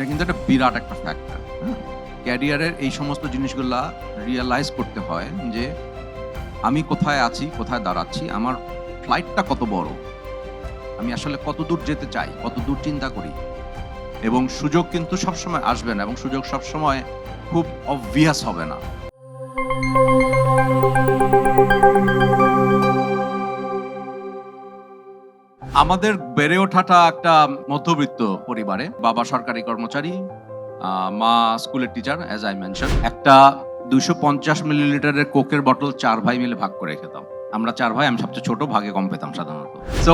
এটা কিন্তু একটা বিরাট একটা ফ্যাক্টর ক্যারিয়ারের এই সমস্ত জিনিসগুলা রিয়েলাইজ করতে হয় যে আমি কোথায় আছি, কোথায় দাঁড়াচ্ছি, আমার ফ্লাইটটা কত বড়? আমি আসলে কত দূর যেতে চাই, কত দূর চিন্তা করি? এবং সুযোগ কিন্তু সবসময় আসবে না এবং সুযোগ সবসময় খুব অবভিয়াস হবে না। আমাদের বেড়ে ওঠাটা একটা মধ্যবিত্ত পরিবারে। বাবা সরকারি কর্মচারী মা স্কুলের টিচার অ্যাজ আই মেনশন একটা দুশো পঞ্চাশ মিলিলিটারের কোকের বটল চার ভাই মিলে ভাগ করে খেতাম। আমরা চার ভাই, আমি সবচেয়ে ছোট, ভাগে কম পেতাম সাধারণত। So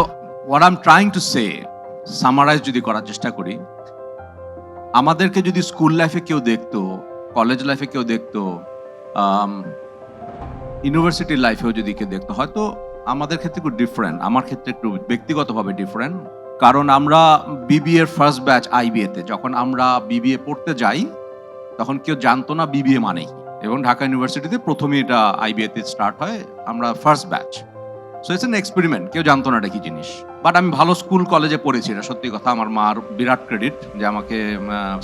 what I am trying to say summarise যদি করার চেষ্টা করি, আমাদেরকে যদি স্কুল লাইফে কেউ দেখতো কলেজ লাইফে কেউ দেখতো ইউনিভার্সিটির লাইফেও যদি কেউ দেখতো, হয়তো আমাদের ক্ষেত্রে একটু ডিফারেন্ট আমার ক্ষেত্রে একটু ব্যক্তিগতভাবে ডিফারেন্ট কারণ আমরা বিবিএ ফার্স্ট ব্যাচ আইবিএতে যখন আমরা বিবিএ পড়তে যাই, তখন কেউ জানতো না বিবিএ মানে কি এবং ঢাকা ইউনিভার্সিটিতে প্রথমে এটা আইবিএতে স্টার্ট হয়, আমরা first batch so it's an experiment কেউ জানতো না এটা কি জিনিস। বাট আমি ভালো স্কুল কলেজে পড়েছি, এটা সত্যি কথা। আমার মার বিরাট ক্রেডিট যে আমাকে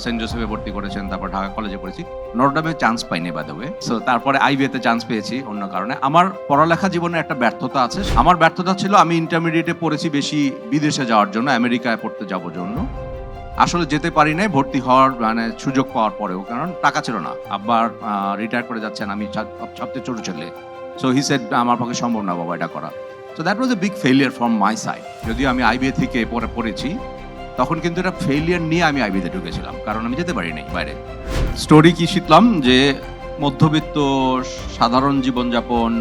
সেন্ট জোসেফে ভর্তি করেছেন, তারপর ঢাকা কলেজে পড়েছি। নরডামে চান্স পাইনি বাদ হবে সো তারপরে আইবিএতে চান্স পেয়েছি, অন্য কারণে। আমার পড়ালেখা জীবনে একটা ব্যর্থতা আছে। আমার ব্যর্থতা ছিল আমি ইন্টারমিডিয়েটে পড়েছি বেশি বিদেশে যাওয়ার জন্য, আমেরিকায় পড়তে যাব জন্য। আসলে যেতে পারি নাই, ভর্তি হওয়ার মানে সুযোগ পাওয়ার পরেও, কারণ টাকা ছিল না। আব্বার রিটায়ার করে যাচ্ছেন, আমি সবচেয়ে ছোট ছেলে। সো হি সেড আমার পক্ষে সম্ভব না বাবা এটা করা। So that was a big failure from my side যদিও আমি আইবিএ থেকে পরে পড়েছি, তখন কিন্তু এটা ফেলিয়ার নিয়ে আমি আইবিতে ঢুকেছিলাম, কারণ আমি যেতে পারিনি বাইরে। স্টোরি কি শিখলাম? যে মধ্যবিত্ত, সাধারণ জীবনযাপন,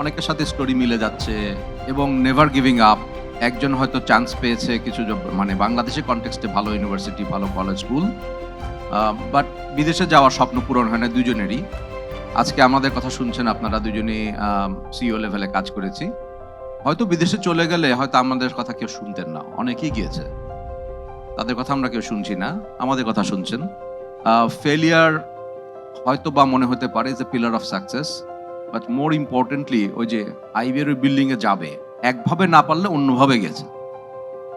অনেকের সাথে স্টোরি মিলে যাচ্ছে এবং নেভার গিভিং আপ একজন হয়তো চান্স পেয়েছে কিছু মানে বাংলাদেশের কনটেক্সটে ভালো ইউনিভার্সিটি ভালো কলেজ স্কুল বাট বিদেশে যাওয়ার স্বপ্ন পূরণ হয় না, দুজনেরই। আজকে আমাদের কথা শুনছেন আপনারা দুজনেই সিও লেভেলে কাজ করেছি। হয়তো বিদেশে চলে গেলে হয়তো আমাদের কথা কেউ শুনতেন না, অনেকেই গিয়েছে। তাদের কথা আমরা কেউ শুনছি না, আমাদের কথা শুনছেন। ফেলিয়ার হয়তো বা মনে হতে পারে যে pillar of success but more importantly ওই যে আইবিএর ওই বিল্ডিংয়ে যাবে। একভাবে না পারলে অন্যভাবে গেছে।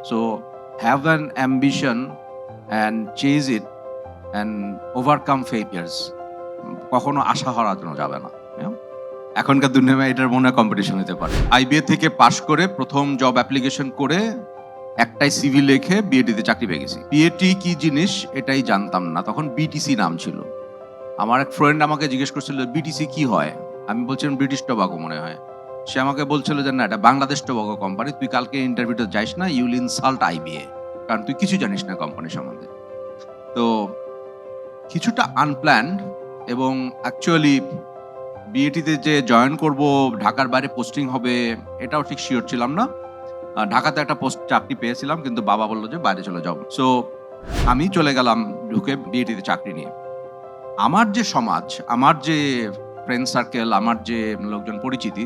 So have an ambition and chase it and overcome failures কখনো আশা হারানো যাবে না? এখনকার দুনিয়ায় এটার মনে হয় কম্পিটিশন হতে পারে। আইবিএ থেকে পাশ করে প্রথম জব অ্যাপ্লিকেশন করে একটাই সিভি লিখে বিএটিতে চাকরি পেয়ে গেছি। বিএটি কি জিনিস এটাই জানতাম না। তখন বিটিসি নাম ছিল। আমার এক ফ্রেন্ড আমাকে জিজ্ঞেস করছিল বিটিসি কি হয়? আমি বলছিলাম ব্রিটিশ টোবাকো মনে হয়। সে আমাকে বলছিল যে, না, এটা বাংলাদেশ টোবাকো কোম্পানি, তুই কালকে ইন্টারভিউতে যাইস না ইউল ইনসাল্ট আইবিএ কারণ তুই কিছু জানিস না কোম্পানি সম্বন্ধে। তো কিছুটা আনপ্ল্যান্ড এবং অ্যাকচুয়ালি বিএটিতে যে জয়েন করব, ঢাকার বাইরে পোস্টিং হবে, এটাও ঠিক শিওর ছিলাম না। ঢাকাতে একটা পোস্ট চাকরি পেয়েছিলাম, কিন্তু বাবা বলল যে, বাইরে চলে যাও। সো আমি চলে গেলাম ঢুকে বিএটিতে চাকরি নিয়ে। আমার যে সমাজ, আমার যে ফ্রেন্ড সার্কেল আমার যে লোকজন পরিচিতি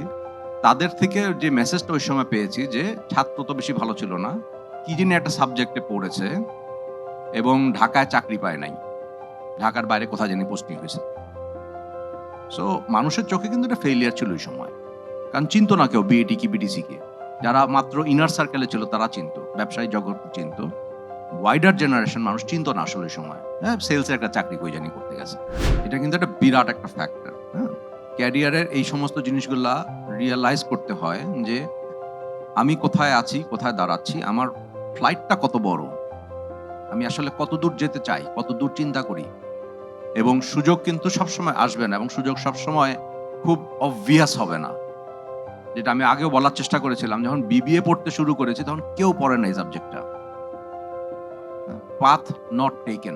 তাদের থেকে যে মেসেজটা ওই সময় পেয়েছি যে, ছাত্র তো বেশি ভালো ছিল না, কি যিনি একটা সাবজেক্টে পড়েছে এবং ঢাকায় চাকরি পায় নাই? ঢাকার বাইরে কোথায় জানি পোস্টিং হয়েছে। সো মানুষের চোখে কিন্তু এটা ফেলিয়ার ছিল ওই সময়। কারণ চিনতো না কেউ বিএটি কি বিটিসি কে। যারা মাত্র ইনার সার্কেলে ছিল, তারা চিনতো, ব্যবসায়ী জগৎ চিনতো। ওয়াইডার জেনারেশন মানুষ চিনতো না আসলে ওই সময়। হ্যাঁ সেলসের একটা চাকরি কই জানি করতে গেছে। এটা কিন্তু একটা বিরাট একটা ফ্যাক্টর হ্যাঁ। ক্যারিয়ারের এই সমস্ত জিনিসগুলা রিয়েলাইজ করতে হয় যে আমি কোথায় আছি, কোথায় দাঁড়াচ্ছি, আমার ফ্লাইটটা কত বড়? আমি আসলে কত দূর যেতে চাই কত দূর চিন্তা করি? এবং সুযোগ কিন্তু সবসময় আসবে না এবং সুযোগ সবসময় খুব অবভিয়াস হবে না। যেটা আমি আগেও বলার চেষ্টা করেছিলাম, যখন বিবিএ পড়তে শুরু করেছি, তখন কেউ পড়ে না এই সাবজেক্টটা পাথ নট টেকেন